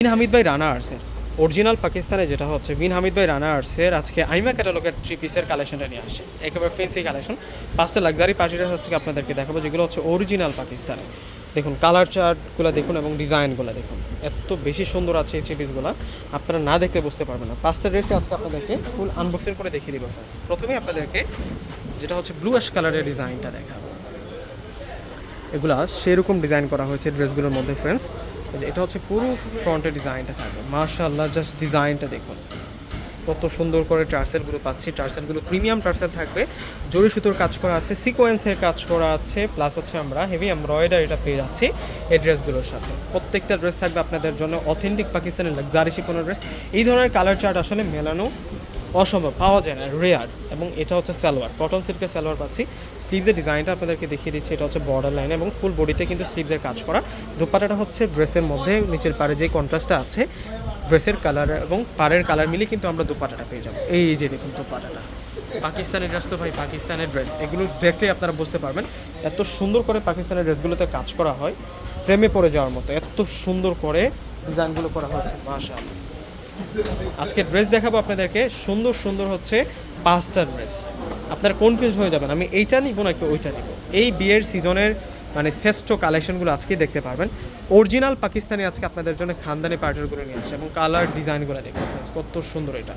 বিন হামিদ ভাই রানা আর্টসের অরিজিনাল পাকিস্তানে যেটা হচ্ছে বিন হামিদ ভাই রানা আর্টসের আজকে আইমা ক্যাটালগের থ্রি পিসের কালেকশনটা নিয়ে আসে। একেবারে ফেন্সি কালেকশন পাঁচটা লাক্সারি পার্টিটা আজকে আপনাদেরকে দেখাবো, যেগুলো হচ্ছে অরিজিনাল পাকিস্তানে। দেখুন কালার চার্টগুলো দেখুন এবং ডিজাইনগুলো দেখুন। এত বেশি সুন্দর আছে এই থ্রি পিসগুলো আপনারা না দেখলে বুঝতে পারবেন না। পাঁচটা ড্রেসে আজকে আপনাদেরকে ফুল আনবক্সিং করে দেখিয়ে দিব ফার্স্ট প্রথমে আপনাদেরকে যেটা হচ্ছে ব্লু অ্যাশ কালারের ডিজাইনটা দেখাবো। এগুলা সেরকম ডিজাইন করা হয়েছে ড্রেসগুলোর মধ্যে ফ্রেন্ডস এটা হচ্ছে পুরো ফ্রন্টের ডিজাইনটা থাকবে। মার্শাল্লাহ জাস্ট ডিজাইনটা দেখুন। কত সুন্দর করে টার্সেলগুলো পাচ্ছি। টার্সেলগুলো প্রিমিয়াম টার্সেল থাকবে। জরি সুতোর কাজ করা আছে সিকোয়েন্সের কাজ করা আছে প্লাস হচ্ছে আমরা হেভি এমব্রয়ডারিটা পেয়ে যাচ্ছি এই ড্রেসগুলোর সাথে। প্রত্যেকটা ড্রেস থাকবে আপনাদের জন্য অথেন্টিক পাকিস্তানের লাক্সারি শিপনের ড্রেস এই ধরনের কালার চার্ট আসলে মেলানো অসম্ভব, পাওয়া যায় না রেয়ার এবং এটা হচ্ছে সালোয়ার। কটন সিল্কের সালোয়ার পাচ্ছি। স্লিভসের ডিজাইনটা আপনাদেরকে দেখিয়ে দিচ্ছি, এটা হচ্ছে বর্ডার লাইন এবং ফুল বডিতে কিন্তু স্লিভসের কাজ করা। দুপাটাটা হচ্ছে ড্রেসের মধ্যে, নিচের পারে যে কন্ট্রাস্টটা আছে ড্রেসের কালার এবং পাড়ের কালার মিলে কিন্তু আমরা দুপাটাটা পেয়ে যাব। এই যে দেখুন দুপাটাটা। পাকিস্তানের ড্রেস তো ভাই, পাকিস্তানের ড্রেস এগুলো দেখলেই আপনারা বুঝতে পারবেন, এত সুন্দর করে পাকিস্তানের ড্রেসগুলোতে কাজ করা হয়, প্রেমে পড়ে যাওয়ার মতো, এত সুন্দর করে ডিজাইনগুলো করা হয়েছে, মাশাআল্লাহ। আজকে ড্রেস দেখাবো আপনাদেরকে। সুন্দর সুন্দর হচ্ছে পাঁচটা ড্রেস আপনারা কনফিউজ হয়ে যাবেন, আমি এইটা নিব নাকি ওইটা নিব? এই বিয়ের সিজনের মানে শ্রেষ্ঠ কালেকশনগুলো আজকে দেখতে পারবেন। অরিজিনাল পাকিস্তানি আজকে আপনাদের জন্য খানদানি পার্টারগুলো নিয়ে আসে এবং কালার ডিজাইনগুলো দেখুন কত সুন্দর এটা।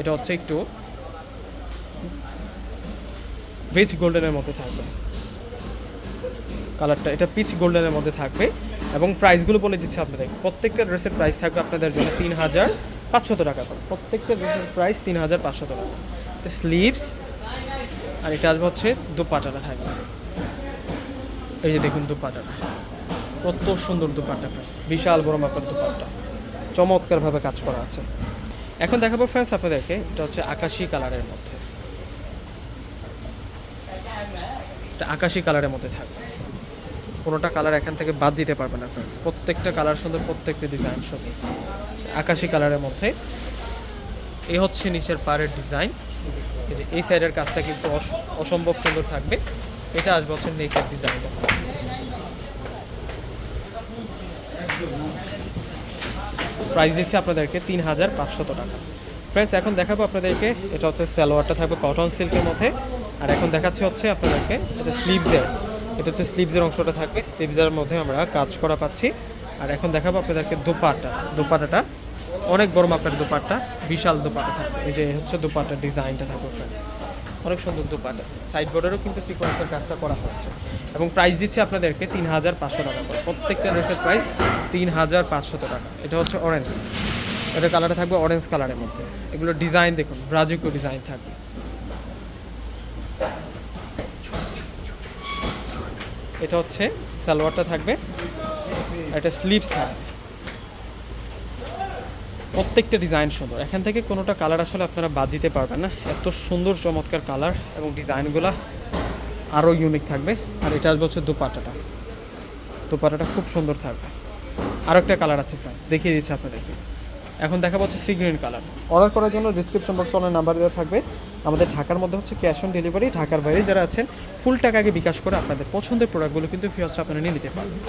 এটা হচ্ছে একটু ভেজ গোল্ডেনের মধ্যে থাকবে। কালারটা এটা পিচ গোল্ডেনের মধ্যে থাকবে। এবং প্রাইসগুলো বলে দিচ্ছি আপনাদের, প্রত্যেকটা ড্রেসের প্রাইস থাকবে আপনাদের জন্য তিন হাজার পাঁচশত টাকা করে। প্রত্যেকটা ড্রেসের প্রাইস তিন হাজার পাঁচশত টাকা। এটা স্লিভস আর এটা আসবে হচ্ছে দুপাটাটা থাকবে। এই যে দেখুন দুপাটাটা। কত সুন্দর দুপাট্টা ফ্রেন্ডস বিশাল বড় মাপের দুপাট্টা। চমৎকারভাবে কাজ করা আছে। এখন দেখাবো ফ্রেন্ডস আপনাদেরকে, এটা হচ্ছে আকাশি কালারের মধ্যে। এটা আকাশি কালারের মধ্যে থাকবে। কোনোটা কালার এখান থেকে বাদ দিতে পারবে না ফ্রেন্ডস প্রত্যেকটা কালার সুন্দর প্রত্যেকটা ডিজাইন সুন্দর আকাশি কালারের মধ্যে। এই হচ্ছে নিচের পাড়ের ডিজাইন এই যে, এই সাইডের কাজটা কিন্তু অস- অসম্ভব সুন্দর থাকবে। এটা আসবে হচ্ছে নেকের ডিজাইনটা প্রাইস দিচ্ছি আপনাদেরকে তিন হাজার পাঁচশত টাকা। ফ্রেন্ডস এখন দেখাবো আপনাদেরকে, এটা হচ্ছে সালোয়ারটা থাকবে কটন সিল্কের মধ্যে। আর এখন দেখাচ্ছি হচ্ছে আপনাদেরকে, এটা স্লিভসের এটা হচ্ছে স্লিভসের অংশটা থাকবে। স্লিভসের মধ্যে আমরা কাজ করা পাচ্ছি। আর এখন দেখাবো আপনাদেরকে দুপাট্টা। দুপাটাটা অনেক বড় মাপের দুপাট্টা, বিশাল দুপাটা থাকবে। এই যে হচ্ছে দুপাটার ডিজাইনটা থাকবে ফ্রেন্ডস অনেক সুন্দর দুপাটা সাইড বোর্ডেরও কিন্তু সিকোয়েন্সের কাজটা করা হচ্ছে এবং প্রাইস দিচ্ছে আপনাদেরকে তিন হাজার পাঁচশো টাকা করে। প্রত্যেকটা ড্রেসের প্রাইস তিন হাজার পাঁচশত টাকা। এটা হচ্ছে অরেঞ্জ এটা কালারটা থাকবে অরেঞ্জ কালারের মধ্যে। এগুলো ডিজাইন দেখুন ব্রাজিকো ডিজাইন থাকবে। এটা হচ্ছে সালোয়ারটা থাকবে এটা স্লিভস থাকবে। প্রত্যেকটা ডিজাইন সুন্দর। এখান থেকে কোনোটা কালার আসলে আপনারা বাদ দিতে পারবেন না। এত সুন্দর, চমৎকার কালার এবং ডিজাইনগুলো আরও ইউনিক থাকবে। আর এটা আসবে হচ্ছে দুপাটাটা দুপাটাটা খুব সুন্দর থাকবে। আরও একটা কালার আছে ফ্রেন্ড দেখিয়ে দিচ্ছি আপনাদেরকে। এখন দেখা পাচ্ছে সি গ্রিন কালার অর্ডার করার জন্য ডিসক্রিপশন বক্সে অনেক নাম্বার দেওয়া থাকবে। আমাদের ঢাকার মধ্যে হচ্ছে ক্যাশ অন ডেলিভারি ঢাকার বাইরে যারা আছেন ফুল টাকা আগে বিকাশ করে আপনাদের পছন্দের প্রোডাক্টগুলো কিন্তু ফিয়াসটা আপনারা নিয়ে নিতে পারবেন।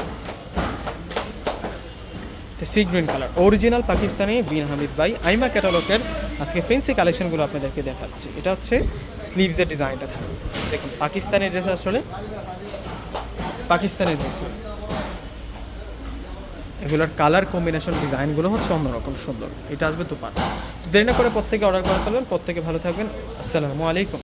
Sea green colour original Pakistani Bin Hamid ভাই, আইমা ক্যাটালগের আজকে ফেন্সি কালেকশনগুলো আপনাদেরকে দেখাচ্ছি। এটা হচ্ছে স্লিভসের ডিজাইনটা থাকবে। দেখুন, পাকিস্তানি ড্রেস আসলে পাকিস্তানি ড্রেস এগুলোর কালার কম্বিনেশন ডিজাইনগুলো হচ্ছে অন্যরকম সুন্দর। এটা আসবে দুপাট দেরি না করে প্রত্যেকে অর্ডার করে ফেলবেন, প্রত্যেকে ভালো থাকবেন। আসসালামু আলাইকুম।